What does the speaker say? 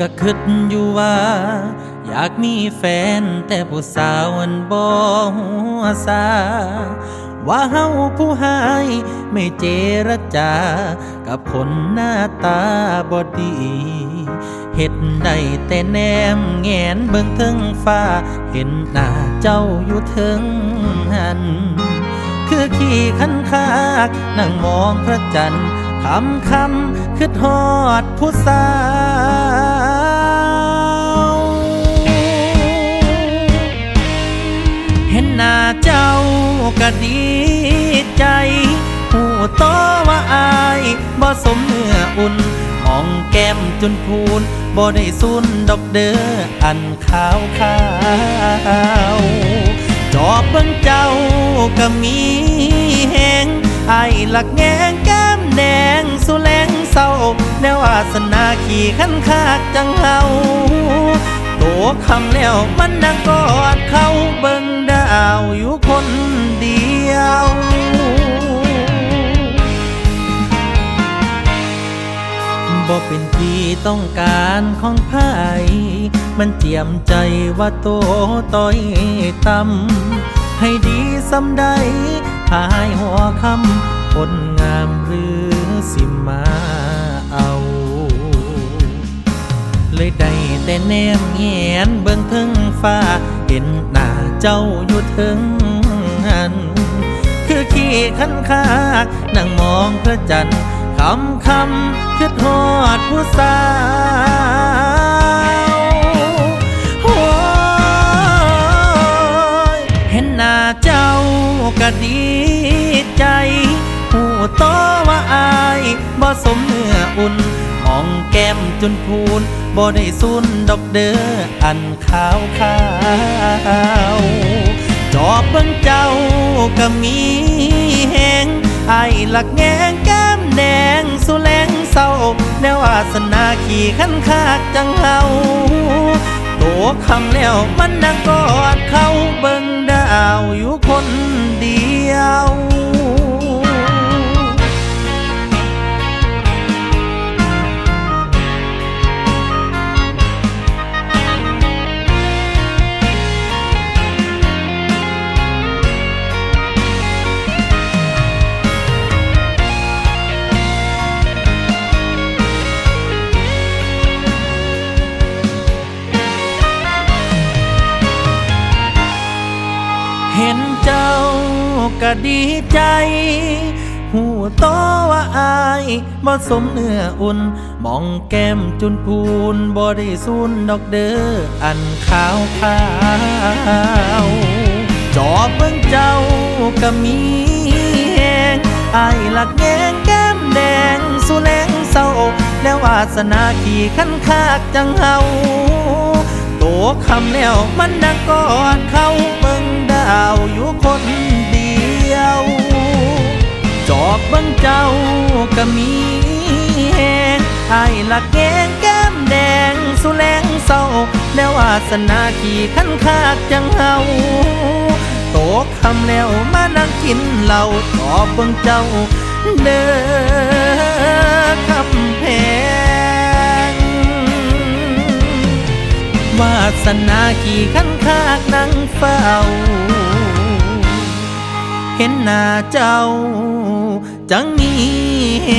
ก็คิดอยู่ว่า อยากมีแฟนแต่ผู้สาวอันบ่หัวซาว่าเฮาผู้หายไม่เจรจา กับคนหน้าตาบ่ดีเห็ดได้แต่แนมแงนเบิ่งถึงฟ้า เห็นหน้าเจ้าอยู่ถึงหัน คือขี่ขันคากนั่งมองพระจันทร์คำคำคือทอดผู้สาว เจ้าก็ดีใจหูโตว่าอายบ่สมเนื้ออุ่น มองแก้มจนพูนบ่ได้สุนดอกเด้ออันขาวขาวจอบเบิ่งเจ้าก็มีแหงไอหลักแงงแก้มแดงสุแลงเศร้าแนววาสนาขี่ขันคากจังเฮาโตคำแล้วมันนั่งกอดเขาเบิ่งดาอยู่คนเดียวบ่เป็นที่ต้องการของไผมันเจียมใจว่าโตต้อยต่ำให้ดีสำใดหายหัวคำคนงามหรือสิมาเอา เลยได้แต่แนมเงียนเบิ่งถึงฟ้าเห็น เจ้าอยู่ถึงหัน คือขี้ขันคากนั่งมองพระจันทร์คำคำคือทอดผู้สาวโอ้ยเห็นหน้าเจ้าก็ดีใจหูโตว่าอายบ่สมเนื้ออุ่น มองแก้มจนพูนบ่ได้สุนดอกเด้ออันขาวขาว มีแหงไอหลักแงงแก้มแดงสุแลงเศร้าแนววาสนาขี่ขันคากจังเฮาโตคำแล้วมันนั่งกอดเขาเบิ่งดาวอยู่คน ก็ดีใจ หูโตว่าอายบ่สมเนื้ออุ่น มองแก้มจุนพูนบ่ได้สุนดอกเด้ออันขาวขาวจอบเบิ่งเจ้าก็มีแหงอายหลักแงงแก้มแดงสุแลงเศร้า แล้ววาสนาขี่ขันคากจังเฮาโตคำแล้วมันดังกอดเขาเบิ่งดาวอยู่คน จอบบิ่งเจ้าก็มีแหงไอ้หลักแกงแก้มแดงสุแลงเศร้า แล้ววาสนาขี่ขันคากจังเฮาโตคำแล้วมานั่งกินเหล้าจอบบิ่งเจ้า เด้อคำแพงวาสนาขี่ขันคากนั่งเฝ้า เห็นหน้าเจ้า จังมีเห